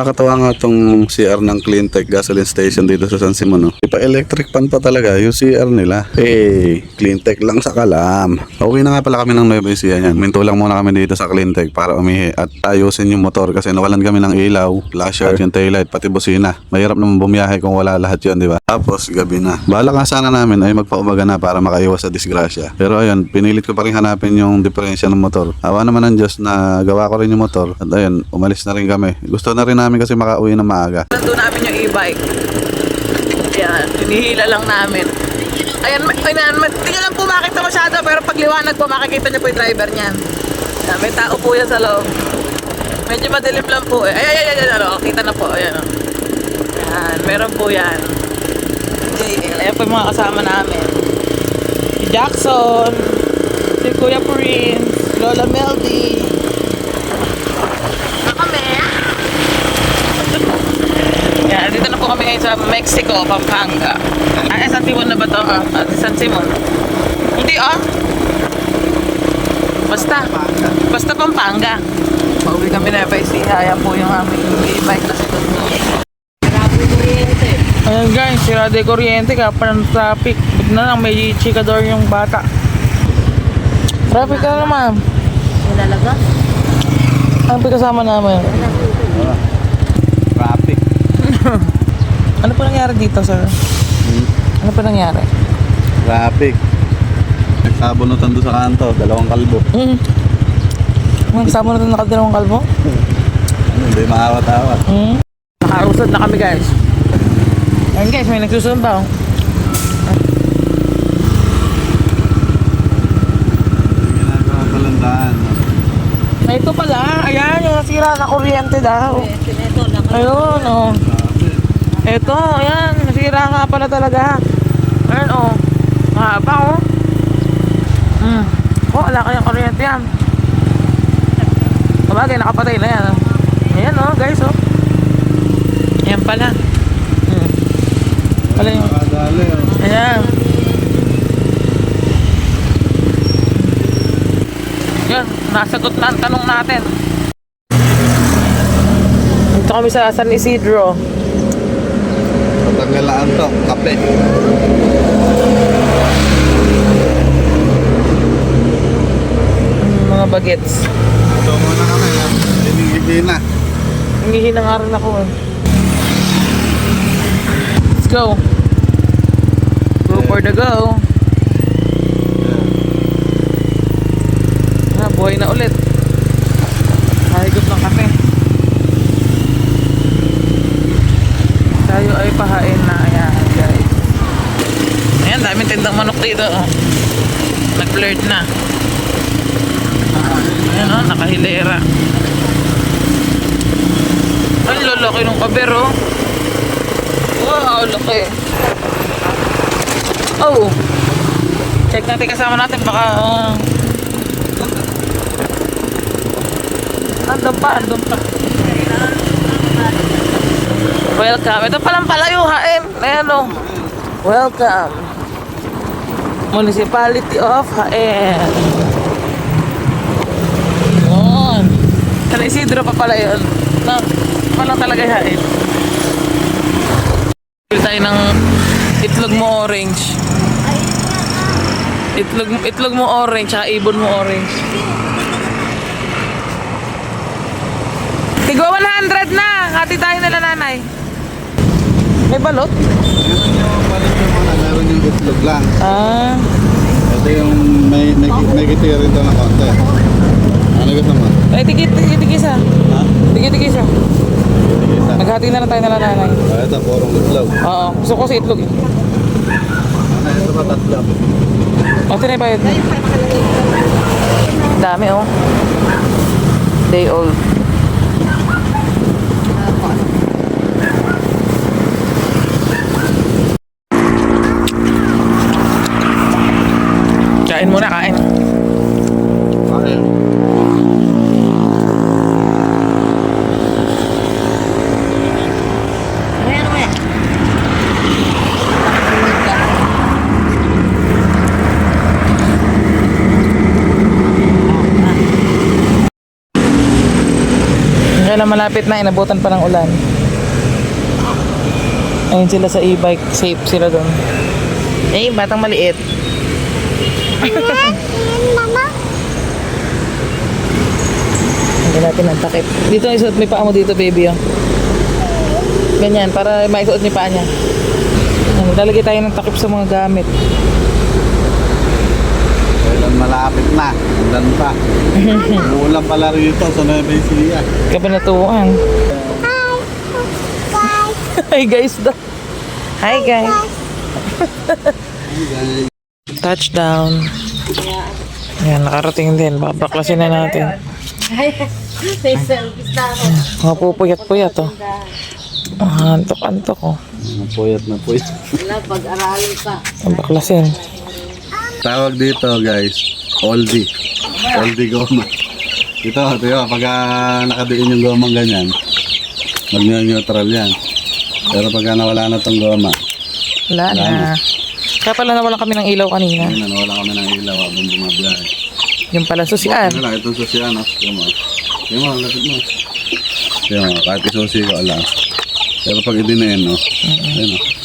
Nakakatawa nga tong CR ng Cleantech gasoline station dito sa San Simon. No? Ipa electric pan pa talaga yung CR nila. Eh, Cleantech lang sa kalam. Pauwi na nga pala kami ng Nueva Ecija yan. Minto lang muna kami dito sa Cleantech para umihi at ayusin yung motor kasi nawalan kami ng ilaw, flasher, yung taillight, pati busina. Mahirap naman bumiyahe kung wala lahat yun, di ba? Tapos gabi na. Bala nga sana namin ay magpaumaga na para makaiwas sa disgrasya. Pero ayun, pinilit ko pa rin hanapin yung diferensya ng motor. Awa naman ng Diyos na gawa ko rin yung motor. At ayun, umalis na rin kami. Gusto na rin namin kasi makauwi na maaga. Nandun namin yung e-bike. Yan, hinihila lang namin. Ayan, ayan, hindi nyo lang po makita masyado, pero pag liwanag po, makikita nyo po yung driver niyan. Yan, may tao po yan sa loob. Medyo madilim lang po eh. Ay, ay, ay, ay, ay, ano, kita na po, ayan. oh. Yan, meron po yan. Ayan po yung mga kasama namin. Si Jackson, si Kuya Prince, Lola Meldy. Na kami. Yan, dito na po kami ngayon sa Mexico, Pampanga. Ay, San Simon na ba to? Ah, ah, San Simon. Hindi ah. Basta. Basta Pampanga. Pauwi kami na pa Ayan po yung aming e-bike na Tundo. Ayan guys, sira de kuryente ka pa ng traffic. Big na lang, may chikador yung bata. Traffic ka naman. Nilalaga? Ano pa kasama namin? Traffic. Ano pa nangyari dito, sir? Ano pa nangyari? Traffic. Nagsabunutan doon sa kanto, dalawang kalbo. Mm. Kasama na ito nakadalawang kalbo? Ano, hindi maawat-awat. Mm. Nakausad na kami guys. Ayun guys, may nagsusunod oh. Daan. Ay, ito pala. Ayan, yung nasira na kuryente daw. Ayun, oh. Ito, ayan. Nasira nga pala talaga. Ayan, oh. Mahaba, oh. Hmm. Oh, wala kayang kuryente yan. Sabagay, nakapatay na yan. oh. Ayan, oh, guys, oh. Ayan pala. Hmm. Pala yung... Oh. Ayan. Yan, nasagot na ang tanong natin. Dito kami sa San Isidro. Patanggalaan to, kape. Mm, mga bagets. Ito muna kami. Hinihigi na. Nangihin na nga rin ako eh. Let's go. Go for the go. Ah, buhay na ulit. Hahigop ng kape. Tayo ay pahain na. Ayan, guys. Ayan, daming tindang manok dito. Oh. Nag-blurred na. Ayan oh, nakahilera. Ang lalaki ng kaber, oh. Wow, laki. Oh. Check natin kasama natin. Baka, uh... Andun pa, andun pa. Welcome. Ito palang palayo, Haim. Ayan, oh. Welcome. Municipality of Haim. Yun. San Isidro pa pala yun. No, pala talaga hain. Bili tayo ng itlog mo orange. Itlog, itlog mo orange, tsaka ibon mo orange. Tigwa 100 na! Hati tayo nila nanay. May balot? Meron yung mga, meron yung itlog lang. Ah. Ito yung may, may, may kitira rin to na konti. Ano gusto mo? Ay, tigit, tigit isa. Ha? Tigit, tigit isa. Isa. Maghati na lang tayo nila nanay. Ah, ito, purong itlog. Oo, gusto ko si itlog. Ah, ito pa tatlo. O, tinay pa yun. Dami, oh. Day old. Kain muna, kain. Ayun. Ayan, ayan. Pala malapit na, inabutan pa ng ulan. Ayun sila sa e-bike, safe sila doon. Eh, batang maliit. Hindi natin ang takip. Dito isuot may paa mo dito, baby. Oh. Ganyan, para maisuot niyo paa niya. Lalagay tayo ng takip sa mga gamit. Kailan malapit na. Ulan pa. Uulan pala rito sa Nueva Ecija. Kabanatuan. Hi guys daw. Hi guys. Touchdown. Yan, nakarating din. Babaklasin na natin. May service na ako. Mga pupuyat-puyat oh. Ah, Antok-antok oh. Puyat na puyat. Wala, pag-aralin pa. Babaklasin. Tawag dito guys, oldie. Oldie goma. Ito, ito yun, pag ah, nakadiin yung gomang ganyan, mag-neutral yan. Pero pag ah, nawala na tong goma, Wala na. Kaya pala nawalan kami ng ilaw kanina. ayun na, nawala kami ng ilaw habang bumabiyahe. Yung pala susian. Ano lang, itong susi ano, yung mo. Yung mo, lapit mo. Yung mo, kahit isusi ko, alam. Pero pag idinayin, no, ayun o.